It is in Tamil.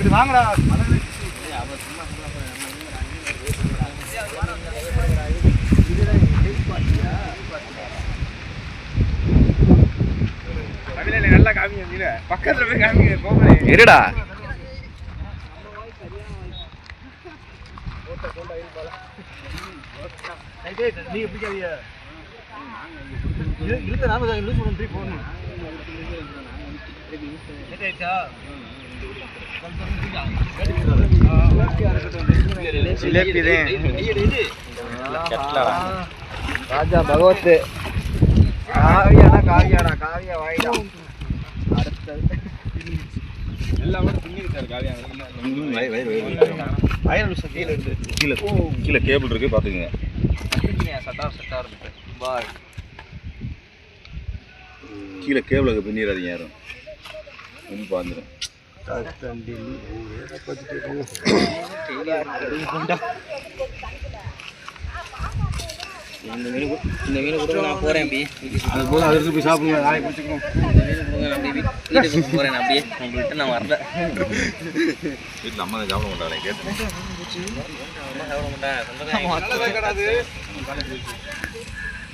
இது வாங்கடா. நல்லா காமிங்க பக்கத்துல போய் காமிங்க போகலே இருடா. நீங்க பிடிக்காதீங்க இழுத்த நாம லூஸ் பண்ணி போகணும் ஜிலேபி ராஜா பகவத். காவியாடா காவியாடா காவியா வாயிடா. நிமிஷம் கீழே இருந்து. கீழே கீழே கேபிள் இருக்கு பாத்துக்கங்க கீழே கேபிளுக்கு பின்னிடாதீங்க யாரும். ரொம்ப பாந்துடும் இந்த மீன் இந்த மீன் கொடுங்க நான் போறேன் அப்படியே அது போதும் அது போய் சாப்பிடுங்க நாளை பிடிச்சிக்கணும் இந்த மீன் கொடுங்க நான் அப்படியே வீ- வீட்டுக்கு போறேன் அப்படியே உங்கள்கிட்ட நான் வரல வீட்டில் அம்மா தான் சாப்பிட மாட்டாங்க கேட்டு அம்மா சாப்பிட மாட்டேன்